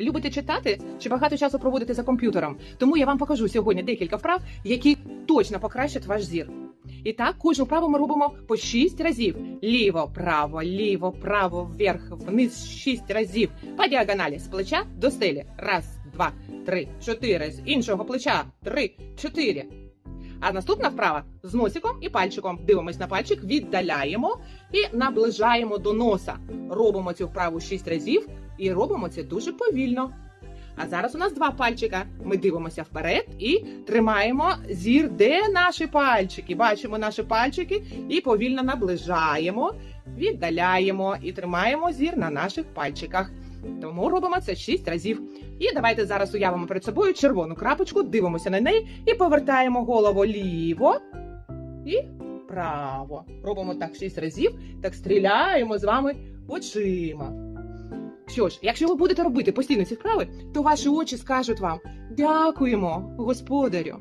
Любите читати чи багато часу проводите за комп'ютером? Тому я вам покажу сьогодні декілька вправ, які точно покращать ваш зір. І так, кожну вправу ми робимо по 6 разів: ліво, право, ліво, право, вверх, вниз 6 разів. По діагоналі з плеча до стелі. Раз, два, три, чотири. З іншого плеча. Три, чотири. А наступна вправа з носиком і пальчиком. Дивимось на пальчик, віддаляємо і наближаємо до носа. Робимо цю вправу 6 разів і робимо це дуже повільно. А зараз у нас два пальчика. Ми дивимося вперед і тримаємо зір, де наші пальчики. Бачимо наші пальчики і повільно наближаємо, віддаляємо і тримаємо зір на наших пальчиках. Тому робимо це 6 разів. І давайте зараз уявимо перед собою червону крапочку, дивимося на неї і повертаємо голову ліво і право. Робимо так 6 разів, так стріляємо з вами очима. Що ж, якщо ви будете робити постійно ці вправи, то ваші очі скажуть вам дякуємо, господарю.